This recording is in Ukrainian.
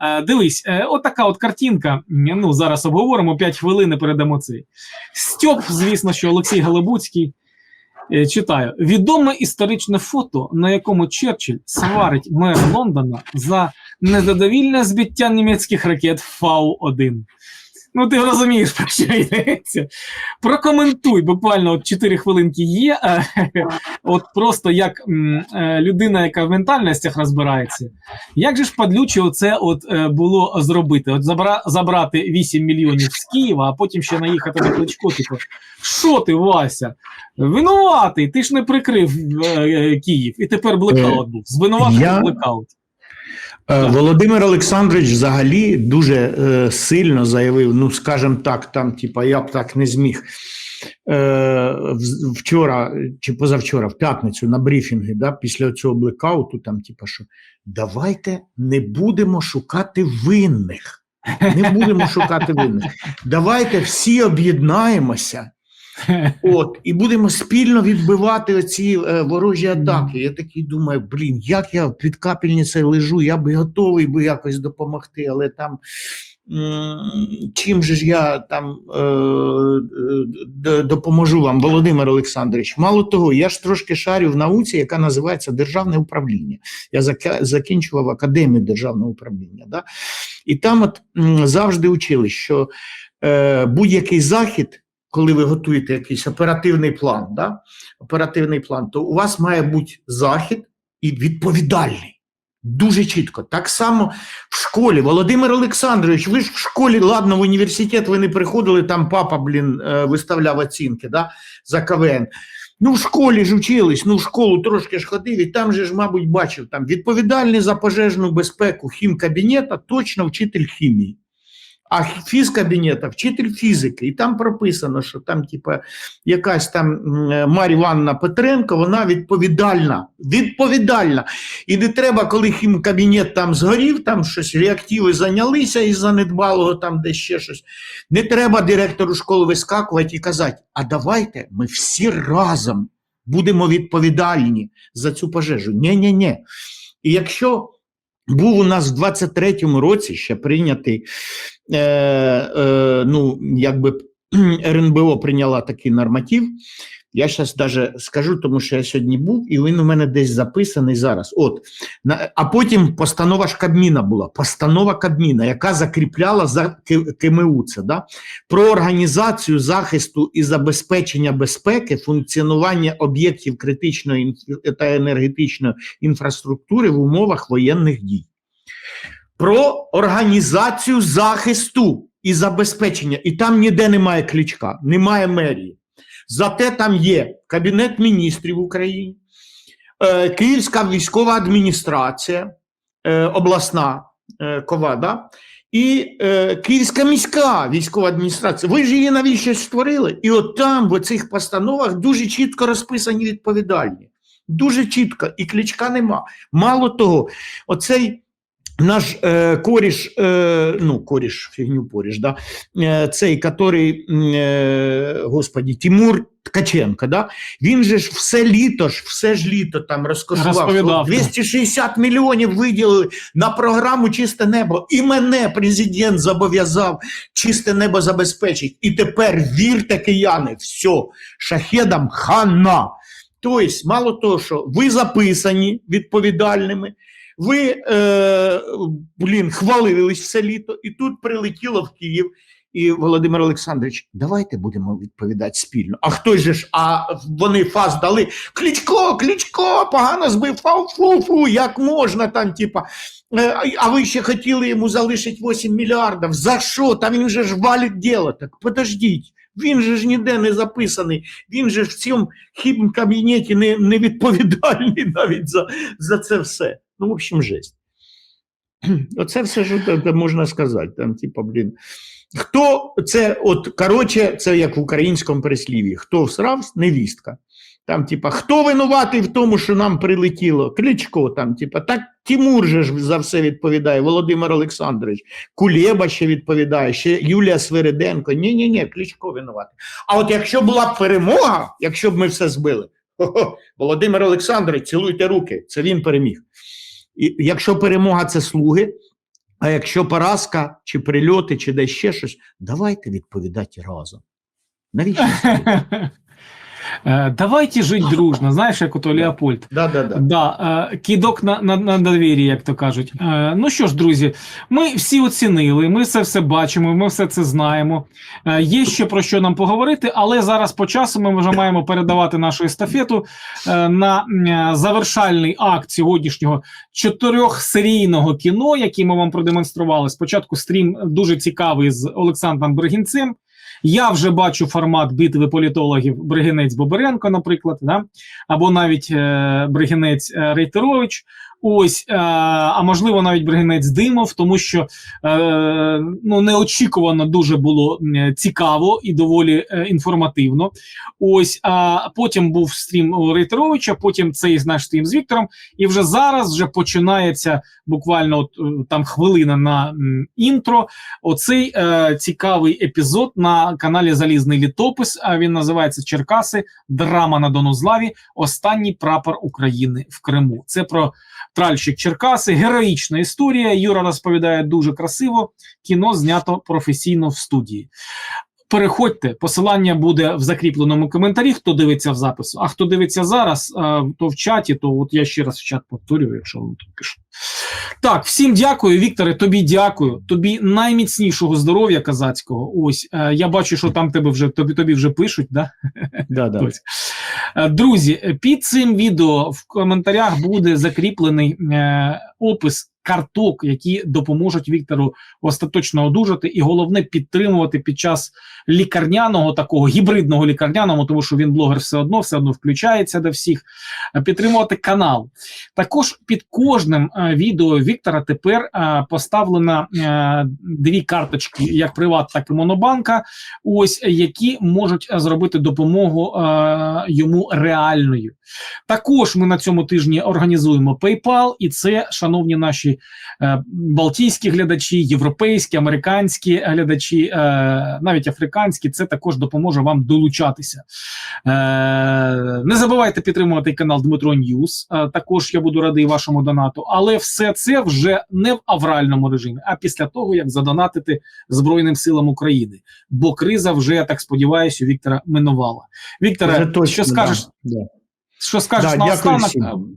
Е, дивись, е, от така от картинка. Ну, зараз обговоримо 5 хвилин і передамо цей. Стьоп, звісно, що Олексій Галабуцький. Е, Читаю відоме історичне фото, на якому Черчилль сварить мера Лондона за незадовільне збиття німецьких ракет Фау-1. Ну, ти розумієш, про що йдеться. Прокоментуй, буквально от 4 хвилинки є. е, От просто як е, людина, яка в ментальностях розбирається. Як же ж падлюче оце от е, було зробити? От забра, забрати 8 мільйонів з Києва, а потім ще наїхати на Кличко. Типу, що ти, Вася? Винуватий, ти ж не прикрив Київ, і тепер блекаут був. Звинуватий я- блекаут. Е. Володимир Олександрович взагалі дуже е, сильно заявив: ну, скажімо так, там, типа, я б так не зміг. Е, вчора чи позавчора, в п'ятницю на брифінги, да, після цього блекауту, там, типа, що давайте не будемо шукати винних. Не будемо шукати винних. Давайте всі об'єднаємося. От, і будемо спільно відбивати оці е, ворожі атаки. Я такий думаю, блін, як я під капельницею лежу, я би готовий би якось допомогти, але там чим же ж я там е, допоможу вам, Володимир Олександрович? Мало того, я ж трошки шарю в науці, яка називається державне управління. Я закінчував академію державного управління. Да? І там от завжди учили, що е, будь-який захід коли ви готуєте якийсь оперативний план, да? оперативний план, то у вас має бути захід і відповідальний. Дуже чітко. Так само в школі. Володимир Олександрович, ви ж в школі, ладно, в університет ви не приходили, там папа, блін, е, виставляв оцінки да, за КВН. Ну, в школі ж учились, ну в школу трошки ж ходив, і там же ж, мабуть, бачив там відповідальний за пожежну безпеку хімкабінета, точно вчитель хімії. А фізкабінета вчитель фізики, і там прописано, що там, типа, якась там м, Мар'я Івановна Петренко, вона відповідальна. Відповідальна. І не треба, коли хімкабінет там згорів, там щось реактиви зайнялися із занедбалого, там де ще щось. Не треба директору школи вискакувати і казати: а давайте ми всі разом будемо відповідальні за цю пожежу. Ні-ні-ні. І якщо був у нас в 23-му році ще прийнятий, е, е, ну, якби РНБО прийняла такий норматив. Я зараз даже скажу, тому що я сьогодні був, і він у мене десь записаний зараз. От, на, а потім постанова ж Кабміна була, постанова Кабміна, яка закріпляла за КМУ це, да? про організацію захисту і забезпечення безпеки, функціонування об'єктів критичної та енергетичної інфраструктури в умовах воєнних дій. Про організацію захисту і забезпечення. І там ніде немає кличка, немає мерії. Зате там є Кабінет міністрів України, е, Київська військова адміністрація, е, обласна е, кова, да? і Київська міська військова адміністрація. Ви ж її навіщо створили? І от там, в оцих постановах, дуже чітко розписані відповідальні. Дуже чітко, і кличка нема. Мало того, оцей наш е, коріш, е, ну, коріш, фігню поріш, да, е, цей, который, е, господі, Тимур Ткаченко, да, він же ж все літо ж, все ж літо там розкошував, Розповідав, 260 мільйонів виділили на програму Чисте небо. І мене президент зобов'язав чисте небо забезпечити. І тепер вірте, кияни, все, шахедам хана. Тобто, мало того, що ви записані відповідальними, ви, е, блін, хвалились все літо, і тут прилетіло в Київ. І Володимир Олександрович, давайте будемо відповідати спільно. А хто же ж? А вони фаз дали Кличко, Кличко, погано збив фу-фу-фу, як можна там, типа. е, а- ви ще хотіли йому залишити 8 мільярдів. За що? Та він же ж валить діло. Так подождіть. Він же ж ніде не записаний, він же ж в цьому хібному кабінеті не, не відповідальний навіть за, за це все. Ну, в общем, жесть. Оце все, та можна сказати. Там, типа, блін. Хто це, от, коротше, це як в українському прислів'ї, хто всрав, невістка. Там, типа, хто винуватий в тому, що нам прилетіло? Кличко там, типа, так Тимур же ж за все відповідає, Володимир Олександрович, Кулєба ще відповідає, ще Юлія Свириденко. Ні, ні, ні, Кличко винуватий. А от якщо була б перемога, якщо б ми все збили, Володимир Олександрович, цілуйте руки, це він переміг. Якщо перемога це слуги, А якщо поразка, чи прильоти, чи десь ще щось, давайте відповідати разом. Навіщо? Е, Давайте жити дружно, знаєш, як ото Леопольд. Да, да, да. Да, е, кидок на, на, на довір'я, як то кажуть. Е, Ну що ж, друзі, ми всі оцінили, ми це все бачимо, ми все це знаємо. Є ще про що нам поговорити, але зараз по часу ми вже маємо передавати нашу естафету на завершальний акт сьогоднішнього чотирьохсерійного кіно, який ми вам продемонстрували. Спочатку стрім дуже цікавий з Олександром Бригінцем. Я вже бачу формат битви політологів Бригинець Боберенко, наприклад, да? або навіть е, Бригинець е, Рейтерович. Ось, е, а можливо, навіть Бригинець Димов, тому що е, ну, неочікувано дуже було цікаво і доволі е, інформативно. Ось, а потім був стрім Рейтеровича, потім цей наш стрім з Віктором. І вже зараз вже починається буквально от, е, там хвилина на інтро. Оцей е, цікавий епізод на каналі Залізний літопис. А він називається Черкаси. Драма на Донузлаві. Останній прапор України в Криму. Це про тральщик Черкаси. Героїчна історія. Юра розповідає дуже красиво. Кіно знято професійно в студії. Переходьте, посилання буде в закріпленому коментарі. Хто дивиться в запису, а хто дивиться зараз, е, то в чаті, то от я ще раз в чат повторюю, якщо вам тут пишу. Так, всім дякую, Вікторе. Тобі дякую. Тобі найміцнішого здоров'я казацького. Ось е, я бачу, що там тебе вже тобі тобі вже пишуть. Да? Да, да. Е, Друзі, під цим відео в коментарях буде закріплений е, опис карток, які допоможуть Віктору остаточно одужати, і головне підтримувати під час лікарняного такого гібридного лікарняного, тому що він блогер все одно, все одно включається до всіх. Підтримувати канал. Також під кожним е, відео Віктора тепер е, поставлено е, дві карточки, як Приват, так і Монобанка. Ось які можуть зробити допомогу йому реальною. Також ми на цьому тижні організуємо PayPal, і це, шановні наші е, балтійські глядачі, європейські, американські глядачі, е, навіть африканські, це також допоможе вам долучатися. Е, не забувайте підтримувати канал Дмитро Ньюс. Також я буду радий вашому донату. Але все це вже не в авральному режимі, а після того, як задонатити Збройним силам України. Бо криза вже, я так сподіваюся, Віктора минувала. Точно, що скажеш? Да, да. Що скажеш Да, на останок?